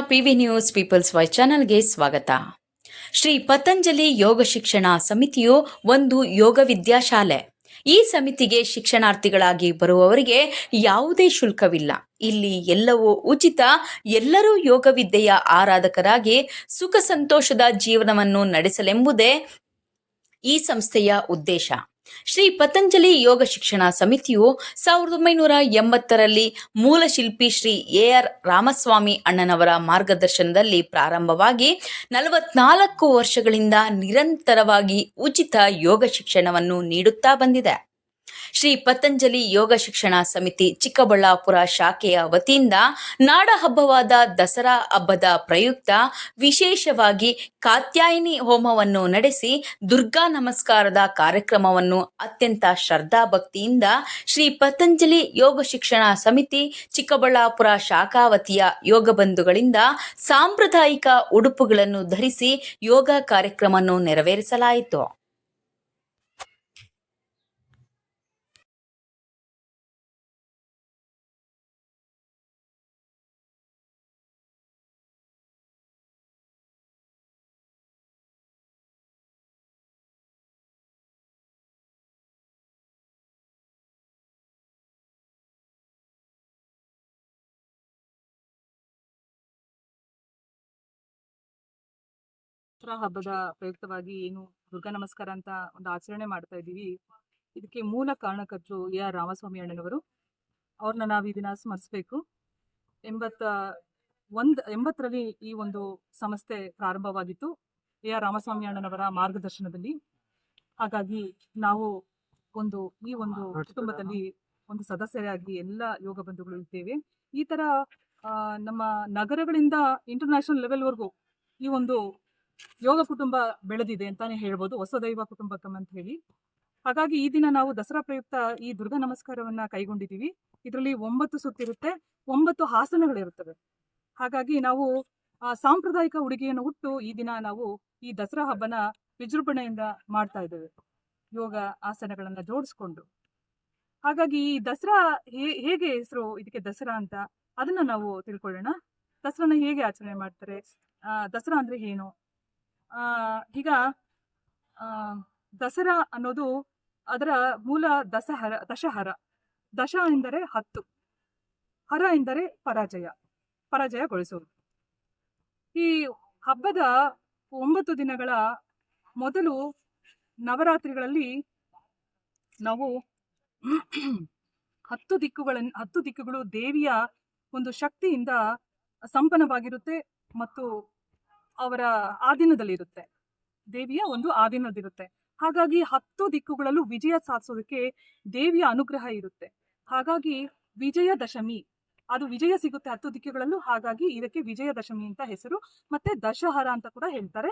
PV news people's voice ಚಾನೆಲ್ಗೆ ಸ್ವಾಗತ. ಶ್ರೀ ಪತಂಜಲಿ ಯೋಗ ಶಿಕ್ಷಣ ಸಮಿತಿಯು ಒಂದು ಯೋಗ ವಿದ್ಯಾಶಾಲೆ. ಈ ಸಮಿತಿಗೆ ಶಿಕ್ಷಣಾರ್ಥಿಗಳಾಗಿ ಬರುವವರಿಗೆ ಯಾವುದೇ ಶುಲ್ಕವಿಲ್ಲ. ಇಲ್ಲಿ ಎಲ್ಲವೂ ಉಚಿತ, ಎಲ್ಲರೂ ಯೋಗ ವಿದ್ಯೆಯ ಆರಾಧಕರಾಗಿ ಸುಖ ಸಂತೋಷದ ಜೀವನವನ್ನು ನಡೆಸಲೆಂಬುದೇ ಈ ಸಂಸ್ಥೆಯ ಉದ್ದೇಶ. ಶ್ರೀ ಪತಂಜಲಿ ಯೋಗ ಶಿಕ್ಷಣ ಸಮಿತಿಯು ಸಾವಿರದ ಒಂಬೈನೂರ ಎಂಬತ್ತರಲ್ಲಿ ಮೂಲ ಶಿಲ್ಪಿ ಶ್ರೀ ಎ ಆರ್ ರಾಮಸ್ವಾಮಿ ಅಣ್ಣನವರ ಮಾರ್ಗದರ್ಶನದಲ್ಲಿ ಪ್ರಾರಂಭವಾಗಿ ನಲವತ್ನಾಲ್ಕು ವರ್ಷಗಳಿಂದ ನಿರಂತರವಾಗಿ ಉಚಿತ ಯೋಗ ಶಿಕ್ಷಣವನ್ನು ನೀಡುತ್ತಾ ಬಂದಿದೆ. ಶ್ರೀ ಪತಂಜಲಿ ಯೋಗ ಶಿಕ್ಷಣ ಸಮಿತಿ ಚಿಕ್ಕಬಳ್ಳಾಪುರ ಶಾಖೆಯ ವತಿಯಿಂದ ನಾಡ ಹಬ್ಬವಾದ ದಸರಾ ಹಬ್ಬದ ಪ್ರಯುಕ್ತ ವಿಶೇಷವಾಗಿ ಕಾತ್ಯಾಯಿನಿ ಹೋಮವನ್ನು ನಡೆಸಿ ದುರ್ಗಾ ನಮಸ್ಕಾರದ ಕಾರ್ಯಕ್ರಮವನ್ನು ಅತ್ಯಂತ ಶ್ರದ್ಧಾಭಕ್ತಿಯಿಂದ ಶ್ರೀ ಪತಂಜಲಿ ಯೋಗ ಶಿಕ್ಷಣ ಸಮಿತಿ ಚಿಕ್ಕಬಳ್ಳಾಪುರ ಶಾಖಾವತಿಯ ಯೋಗ ಬಂಧುಗಳಿಂದ ಸಾಂಪ್ರದಾಯಿಕ ಉಡುಪುಗಳನ್ನು ಧರಿಸಿ ಯೋಗ ಕಾರ್ಯಕ್ರಮವನ್ನು ನೆರವೇರಿಸಲಾಯಿತು. ದಸರಾ ಹಬ್ಬದ ಪ್ರಯುಕ್ತವಾಗಿ ಏನು ದುರ್ಗಾ ನಮಸ್ಕಾರ ಅಂತ ಒಂದು ಆಚರಣೆ ಮಾಡ್ತಾ ಇದ್ದೀವಿ. ಇದಕ್ಕೆ ಮೂಲ ಕಾರಣಕರ್ತರು ಎ ಆರ್ ರಾಮಸ್ವಾಮಿ ಅಣ್ಣನವರು. ಅವ್ರನ್ನ ನಾವು ಈ ದಿನ ಸ್ಮರಿಸಬೇಕು. ಎಂಬತ್ತ ಒಂದ್ ಎಂಬತ್ತರಲ್ಲಿ ಈ ಒಂದು ಸಂಸ್ಥೆ ಪ್ರಾರಂಭವಾಗಿತ್ತು ಎ ಆರ್ ರಾಮಸ್ವಾಮಿ ಅಣ್ಣನವರ ಮಾರ್ಗದರ್ಶನದಲ್ಲಿ. ಹಾಗಾಗಿ ನಾವು ಒಂದು ಈ ಒಂದು ಕುಟುಂಬದಲ್ಲಿ ಒಂದು ಸದಸ್ಯರಾಗಿ ಎಲ್ಲ ಯೋಗ ಬಂಧುಗಳು ಇದ್ದೇವೆ. ಈ ತರ ನಮ್ಮ ನಗರಗಳಿಂದ ಇಂಟರ್ನ್ಯಾಷನಲ್ ಲೆವೆಲ್ವರೆಗೂ ಈ ಒಂದು ಯೋಗ ಕುಟುಂಬ ಬೆಳೆದಿದೆ ಅಂತಾನೆ ಹೇಳ್ಬೋದು ಹೊಸದೈವ ಕುಟುಂಬಕಂ ಅಂತ ಹೇಳಿ. ಹಾಗಾಗಿ ಈ ದಿನ ನಾವು ದಸರಾ ಪ್ರಯುಕ್ತ ಈ ದುರ್ಗಾ ನಮಸ್ಕಾರವನ್ನ ಕೈಗೊಂಡಿದ್ದೀವಿ. ಇದರಲ್ಲಿ ಒಂಬತ್ತು ಸುತ್ತಿರುತ್ತೆ ಒಂಬತ್ತು ಹಾಸನಗಳಿರುತ್ತವೆ. ಹಾಗಾಗಿ ನಾವು ಆ ಸಾಂಪ್ರದಾಯಿಕ ಉಡುಗೆಯನ್ನು ಹುಟ್ಟು ಈ ದಿನ ನಾವು ಈ ದಸರಾ ಹಬ್ಬನ ವಿಜೃಂಭಣೆಯಿಂದ ಮಾಡ್ತಾ ಇದ್ದೇವೆ, ಯೋಗ ಆಸನಗಳನ್ನ ಜೋಡಿಸ್ಕೊಂಡು. ಹಾಗಾಗಿ ಈ ದಸರಾ ಹೇಗೆ ಹೆಸರು ಇದಕ್ಕೆ ದಸರಾ ಅಂತ ಅದನ್ನ ನಾವು ತಿಳ್ಕೊಳ್ಳೋಣ. ದಸರಾನ ಹೇಗೆ ಆಚರಣೆ ಮಾಡ್ತಾರೆ ದಸರಾ ಅಂದ್ರೆ ಏನು? ಈಗ ದಸರಾ ಅನ್ನೋದು ಅದರ ಮೂಲ ದಸಹರ, ದಶಹರ. ದಶ ಎಂದರೆ ಹತ್ತು. ಹರ ಎಂದರೆ ಪರಾಜಯ. ಪರಾಜಯಗೊಳಿಸುವುದು. ಈ ಹಬ್ಬದ ಒಂಬತ್ತು ದಿನಗಳ ಮೊದಲು ನವರಾತ್ರಿಗಳಲ್ಲಿ ನಾವು ಹತ್ತು ದಿಕ್ಕುಗಳನ್ನು ಹತ್ತು ದಿಕ್ಕುಗಳು ದೇವಿಯ ಒಂದು ಶಕ್ತಿಯಿಂದ ಸಂಪನ್ನವಾಗಿರುತ್ತೆ ಮತ್ತು ಅವರ ಆಧೀನದಲ್ಲಿರುತ್ತೆ. ದೇವಿಯ ಒಂದು ಆಧೀನದಿರುತ್ತೆ. ಹಾಗಾಗಿ ಹತ್ತು ದಿಕ್ಕುಗಳಲ್ಲೂ ವಿಜಯ ಸಾಧಿಸೋದಕ್ಕೆ ದೇವಿಯ ಅನುಗ್ರಹ ಇರುತ್ತೆ. ಹಾಗಾಗಿ ವಿಜಯದಶಮಿ ಅದು ವಿಜಯ ಸಿಗುತ್ತೆ ಹತ್ತು ದಿಕ್ಕುಗಳಲ್ಲೂ, ಹಾಗಾಗಿ ಇದಕ್ಕೆ ವಿಜಯದಶಮಿ ಅಂತ ಹೆಸರು, ಮತ್ತೆ ದಶಹರ ಅಂತ ಕೂಡ ಹೇಳ್ತಾರೆ.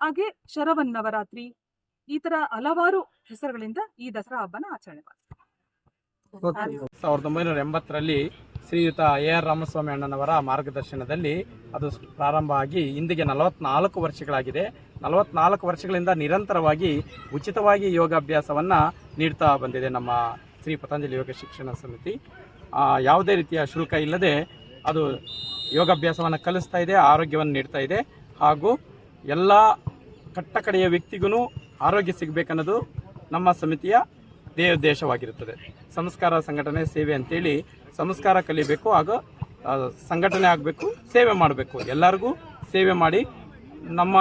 ಹಾಗೆ ಶರವನ್ ನವರಾತ್ರಿ, ಈ ತರ ಹಲವಾರು ಹೆಸರುಗಳಿಂದ ಈ ದಸರಾ ಹಬ್ಬನ ಆಚರಣೆ ಮಾಡ್ತಾರೆ. ಸಾವಿರದ ಒಂಬೈನೂರ ಎಂಬತ್ತರಲ್ಲಿ ಶ್ರೀಯುತ ಎ ಆರ್ ರಾಮಸ್ವಾಮಿ ಅಣ್ಣನವರ ಮಾರ್ಗದರ್ಶನದಲ್ಲಿ ಅದು ಪ್ರಾರಂಭ ಆಗಿ ಇಂದಿಗೆ ನಲವತ್ನಾಲ್ಕು ವರ್ಷಗಳಾಗಿದೆ. ನಲವತ್ನಾಲ್ಕು ವರ್ಷಗಳಿಂದ ನಿರಂತರವಾಗಿ ಉಚಿತವಾಗಿ ಯೋಗಾಭ್ಯಾಸವನ್ನು ನೀಡ್ತಾ ಬಂದಿದೆ ನಮ್ಮ ಶ್ರೀ ಪತಂಜಲಿ ಯೋಗ ಶಿಕ್ಷಣ ಸಮಿತಿ. ಯಾವುದೇ ರೀತಿಯ ಶುಲ್ಕ ಇಲ್ಲದೆ ಅದು ಯೋಗಾಭ್ಯಾಸವನ್ನು ಕಲಿಸ್ತಾ ಇದೆ, ಆರೋಗ್ಯವನ್ನು ನೀಡ್ತಾ ಇದೆ. ಹಾಗೂ ಎಲ್ಲ ಕಟ್ಟಕಡೆಯ ವ್ಯಕ್ತಿಗೂ ಆರೋಗ್ಯ ಸಿಗಬೇಕನ್ನೋದು ನಮ್ಮ ಸಮಿತಿಯ ದೇವೋದ್ದೇಶವಾಗಿರುತ್ತದೆ ಸಂಸ್ಕಾರ ಸಂಘಟನೆ ಸೇವೆ ಅಂತೇಳಿ ಸಂಸ್ಕಾರ ಕಲಿಬೇಕು ಹಾಗೂ ಸಂಘಟನೆ ಆಗಬೇಕು, ಸೇವೆ ಮಾಡಬೇಕು. ಎಲ್ಲರಿಗೂ ಸೇವೆ ಮಾಡಿ ನಮ್ಮ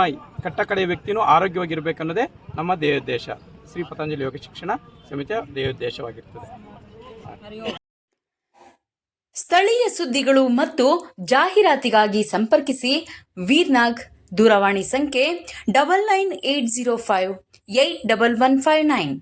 ಕಟ್ಟಕಡೆಯ ವ್ಯಕ್ತಿನೂ ಆರೋಗ್ಯವಾಗಿರಬೇಕನ್ನೋದೇ ನಮ್ಮ ದೇಹೋದ್ದೇಶ. ಶ್ರೀ ಪತಂಜಲಿ ಯೋಗ ಶಿಕ್ಷಣ ಸಮಿತಿಯ ದೇವೋದ್ದೇಶವಾಗಿರ್ತದೆ ಸ್ಥಳೀಯ ಸುದ್ದಿಗಳು ಮತ್ತು ಜಾಹೀರಾತಿಗಾಗಿ ಸಂಪರ್ಕಿಸಿ ವೀರ್ನಾಗ್, ದೂರವಾಣಿ ಸಂಖ್ಯೆ double nine eight zero five eight double one five nine.